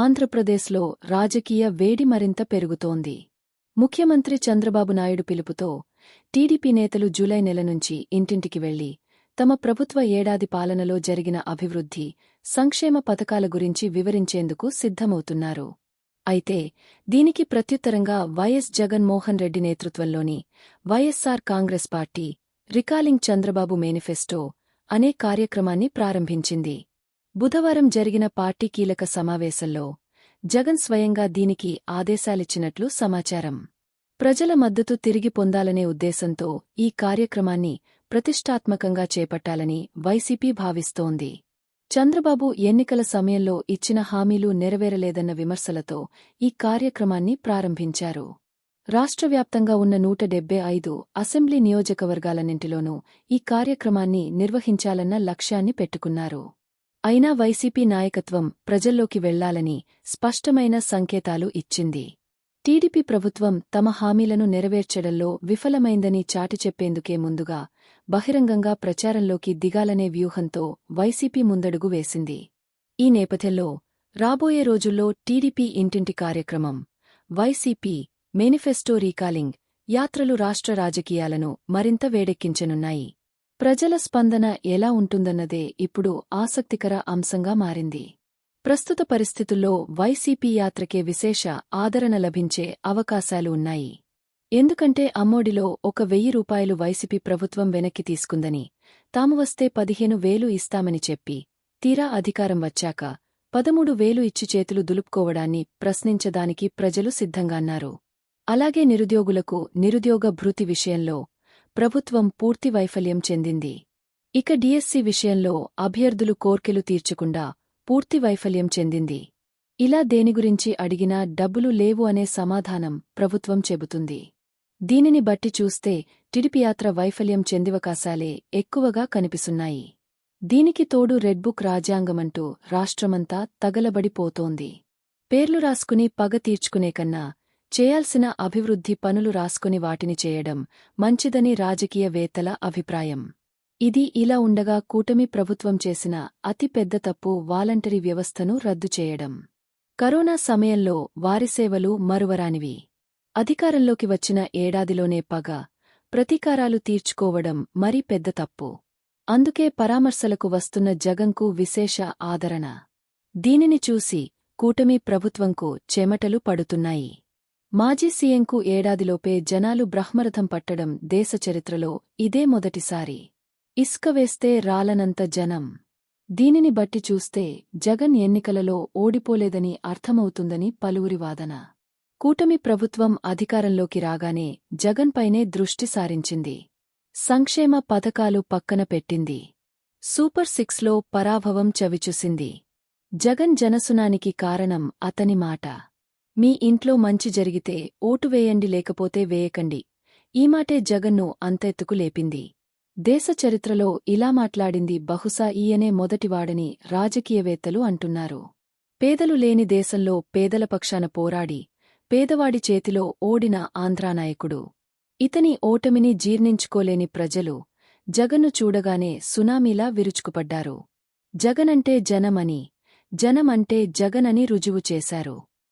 ఆంధ్రప్రదేశ్లో రాజకీయ వేడి మరింత పెరుగుతోంది. ముఖ్యమంత్రి చంద్రబాబు నాయుడు పిలుపుతో టీడీపీ నేతలు జూలై నెల నుంచి ఇంటింటికి వెళ్ళి తమ ప్రభుత్వ ఏడాది పాలనలో జరిగిన అభివృద్ధి సంక్షేమ పథకాల గురించి వివరించేందుకు సిద్ధమవుతున్నారు. అయితే దీనికి ప్రత్యుత్తరంగా వైఎస్ జగన్మోహన్ రెడ్డి నేతృత్వంలోని YSR Congress party recalling Chandrababu manifesto అనే కార్యక్రమాన్ని ప్రారంభించింది. బుధవారం జరిగిన పార్టీ కీలక సమావేశంలో జగన్ స్వయంగా దీనికి ఆదేశాలిచ్చినట్లు సమాచారం. ప్రజల మద్దతు తిరిగి పొందాలనే ఉద్దేశంతో ఈ కార్యక్రమాన్ని ప్రతిష్టాత్మకంగా చేపట్టాలని వైసీపీ భావిస్తోంది. చంద్రబాబు ఎన్నికల సమయంలో ఇచ్చిన హామీలు నెరవేరలేదన్న విమర్శలతో ఈ కార్యక్రమాన్ని ప్రారంభించారు. రాష్ట్రవ్యాప్తంగా ఉన్న నూట డెబ్బై ఐదు అసెంబ్లీ నియోజకవర్గాలన్నింటిలోనూ ఈ కార్యక్రమాన్ని నిర్వహించాలన్న లక్ష్యాన్ని పెట్టుకున్నారు. అయినా వైసీపీ నాయకత్వం ప్రజల్లోకి వెళ్ళాలని స్పష్టమైన సంకేతాలు ఇచ్చింది. టీడీపీ ప్రభుత్వం తమ హామీలను నెరవేర్చడంలో విఫలమైందని చాటి చెప్పేందుకే ముందుగా బహిరంగంగా ప్రచారంలోకి దిగాలనే వ్యూహంతో వైసీపీ ముందడుగు వేసింది. ఈ నేపథ్యంలో రాబోయే రోజుల్లో టీడీపీ ఇంటింటి కార్యక్రమం వైసీపీ మేనిఫెస్టో రీకాలింగ్ యాత్రలు రాష్ట్ర రాజకీయాలను మరింత వేడెక్కించనున్నాయి. ప్రజల స్పందన ఎలా ఉంటుందన్నదే ఇప్పుడు ఆసక్తికర అంశంగా మారింది. ప్రస్తుత పరిస్థితుల్లో వైసీపీ యాత్రకే విశేష ఆదరణ లభించే అవకాశాలు ఉన్నాయి. ఎందుకంటే అమ్మోడిలో ఒక వెయ్యి రూపాయలు వైసీపీ ప్రభుత్వం వెనక్కి తీసుకుందని తాము వస్తే పదిహేను వేలు ఇస్తామని చెప్పి తీరా అధికారం వచ్చాక పదమూడు వేలు ఇచ్చి చేతులు దులుపుకోవడాన్ని ప్రశ్నించదానికి ప్రజలు సిద్ధంగాన్నారు అలాగే నిరుద్యోగులకు నిరుద్యోగ భృతి విషయంలో ప్రభుత్వం పూర్తి వైఫల్యం చెందింది. ఇక డిఎస్సి విషయంలో అభ్యర్థులు కోర్కెలు తీర్చకుండా పూర్తి వైఫల్యం చెందింది. ఇలా దేని గురించి అడిగినా డబ్బులు లేవు అనే సమాధానం ప్రభుత్వం చెబుతుంది. దీనిని బట్టి చూస్తే టిడిపియాత్ర వైఫల్యం చెందివకాశాలే ఎక్కువగా కనిపిస్తున్నాయి. దీనికి తోడు రెడ్బుక్ రాజ్యాంగమంటూ రాష్ట్రమంతా తగలబడిపోతోంది. పేర్లు రాసుకుని పగ తీర్చుకునే కన్నా చేయాల్సిన అభివృద్ధి పనులు రాసుకుని వాటిని చేయడం మంచిదని రాజకీయవేత్తల అభిప్రాయం. ఇది ఇలా ఉండగా కూటమి ప్రభుత్వం చేసిన అతి పెద్ద తప్పు వాలంటరీ వ్యవస్థను రద్దు చేయడం. కరోనా సమయంలో వారి సేవలు మరువరానివి. అధికారంలోకి వచ్చిన ఏడాదిలోనే పగ ప్రతీకారాలు తీర్చుకోవడం మరీ పెద్ద తప్పు. అందుకే పరామర్శలకు వస్తున్న జగంకు విశేష ఆదరణ. దీనిని చూసి కూటమి ప్రభుత్వంకు చెమటలు పడుతున్నాయి. మాజీ సీఎంకు ఏడాదిలోపే జనాలు బ్రహ్మరథం పట్టడం దేశ చరిత్రలో ఇదే మొదటిసారి. ఇసుక వేస్తే రాలనంత జనం. దీనిని బట్టి చూస్తే జగన్ ఎన్నికలలో ఓడిపోలేదని అర్థమవుతుందని పలువురి వాదన. కూటమి ప్రభుత్వం అధికారంలోకి రాగానే జగన్పైనే దృష్టి సారించింది. సంక్షేమ పథకాలు పక్కన పెట్టింది. సూపర్ సిక్స్లో పరాభవం చవిచూసింది. జగన్ జనసునానికి కారణం అతని మాట. మీ ఇంట్లో మంచి జరిగితే ఓటు వేయండి లేకపోతే వేయకండి. ఈ మాటే జగన్ను అంతెత్తుకు లేపింది. దేశ చరిత్రలో ఇలా మాట్లాడింది బహుశా ఈయనే మొదటివాడని రాజకీయవేత్తలు అంటున్నారు. పేదలు లేని దేశంలో పేదల పక్షాన పోరాడి పేదవాడి చేతిలో ఓడిన ఆంధ్రానాయకుడు. ఇతని ఓటమిని జీర్ణించుకోలేని ప్రజలు జగన్ను చూడగానే సునామీలా విరుచుకుపడ్డారు. జగనంటే జనమని జనమంటే జగనని రుజువు చేశారు.